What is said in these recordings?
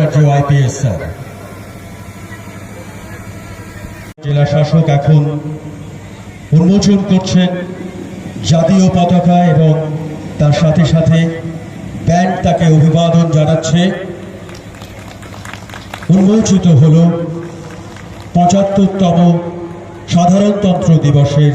Bhattacharya IPS sir জেলা শাসক এখন উন্মোচন করছেন জাতীয় পতাকা এবং তার সাথে সাথে ব্যান্ড তাকে অভিবাদন জানাচ্ছে। উন্মোচিত হল পঁচাত্তরতম সাধারণতন্ত্র দিবসের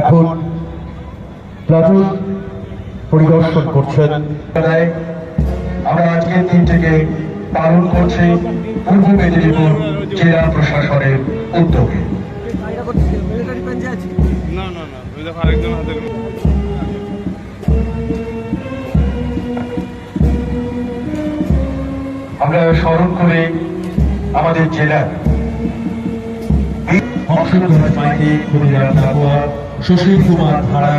এখন প্লাটুন পরিদর্শন করছেন। আমরা আজকের দিনটিকে পালন করছি পূর্ব মেদিনীপুর জেলা প্রশাসনের উদ্যোগে। না না না আরেকজন আমরা স্মরণ করে আমাদের জেলার ক্ষুদিরাম সুশীল কুমার ধারা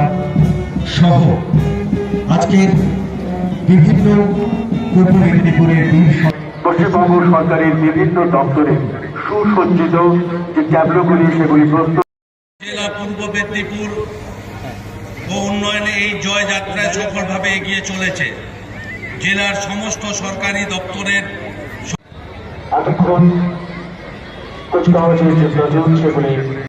সহ আজকের বিভিন্ন পূর্ব মেদিনীপুরের পশ্চিমবঙ্গ সরকারের বিভিন্ন দপ্তরে সুসজ্জিত যে ট্যাবলোগুলি সেগুলি প্রস্তুত জেলা পূর্ব মেদিনীপুর ও উন্নয়নে এই জয়যাত্রায় সফলভাবে এগিয়ে চলেছে। জেলার সমস্ত সরকারি দপ্তরের এতক্ষণ কুচকাওয়াজের যে প্রযোগ সেগুলি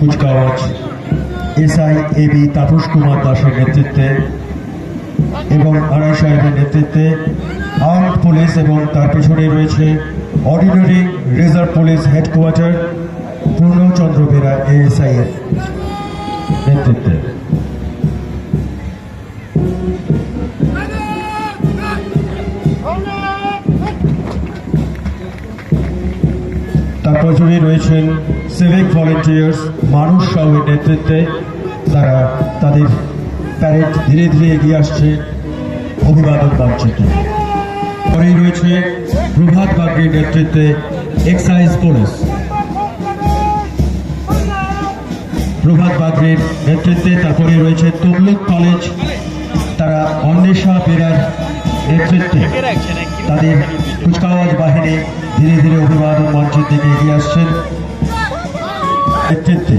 কুচকাওয়াজ এসআই এবি তাপস কুমার দাসের নেতৃত্বে এবং আড়াই সাহেবের নেতৃত্বে আর্মড পুলিশ এবং তার পেছনে রয়েছে ordinary reserve police headquarter Purnachandra Bera ASI এর নেতৃত্বে। তার পেছনে রয়েছেন সিভিক ভলেন্টিয়ার্স মানুষ সাউয়ের নেতৃত্বে তারা তাদের প্যারেড ধীরে ধীরে এগিয়ে আসছে, অভিবাদন মঞ্চেতে পরেই রয়েছে প্রভাত বাগড়ির নেতৃত্বে এক্সাইজ পুলিশ প্রভাত বাগড়ির নেতৃত্বে তারপরে রয়েছে তমলুক কলেজ তারা অন্বেষা বেরার নেতৃত্বে তাদের কুচকাওয়াজ বাহিনী ধীরে ধীরে অভিবাদন মঞ্চের দিকে এগিয়ে আসছেন। নেতৃত্বে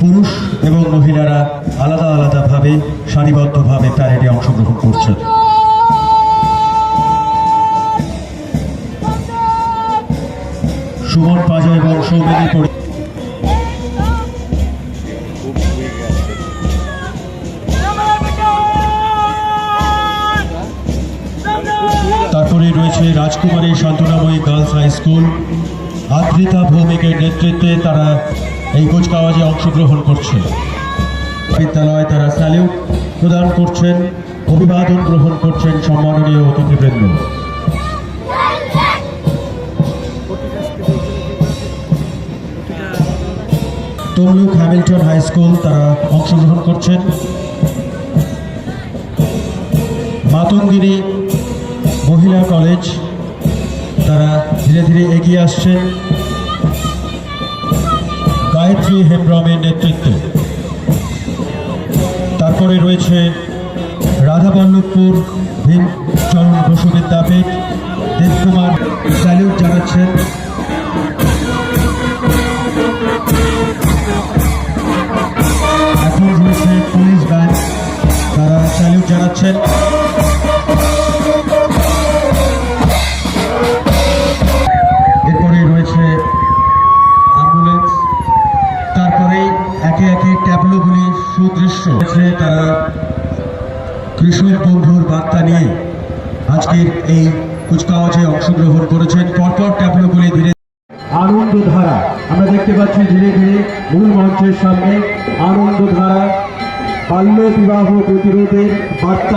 পুরুষ এবং মহিলারা আলাদা আলাদাভাবে, সারিবদ্ধভাবে প্যারেডে অংশগ্রহণ করছেন। সুমন পাজা এবং সৌমিনী পরি তারপরে রয়েছে Rajkumari Santanamoyee girls high school. Adrita ভৌমিকের নেতৃত্বে তারা এই কুচকাওয়াজে অংশগ্রহণ করছে। বিদ্যালয়ে তারা স্যালিউট প্রদান করছেন, অভিবাদন গ্রহণ করছেন সম্মাননীয় অতিথিবৃন্দ। তমলুক হ্যামিল্টন হাই স্কুল তারা অংশগ্রহণ করছেন। মাতঙ্গিনী মহিলা কলেজ তারা ধীরে ধীরে এগিয়ে আসছেন গায়ত্রী হেমব্রমের নেতৃত্বে। তারপরে রয়েছে রাধাবল্লভপুর ভীমচরণ বসু বিদ্যাপীঠ, দেবকুমার স্যালিউট জানাচ্ছেন। এখন রয়েছে পুলিশ ব্যান্ড, তারা স্যালিউট জানাচ্ছেন। আজকের এই কুচকাওয়াজে অংশগ্রহণ করেছেন। পরপর ট্যাবলোগুলি ধীরে আনন্দধারা। আমরা দেখতে পাচ্ছি ধীরে ধীরে মূল মঞ্চের সামনে আনন্দধারা। বাল্য বিবাহ প্রতিরোধের বার্তা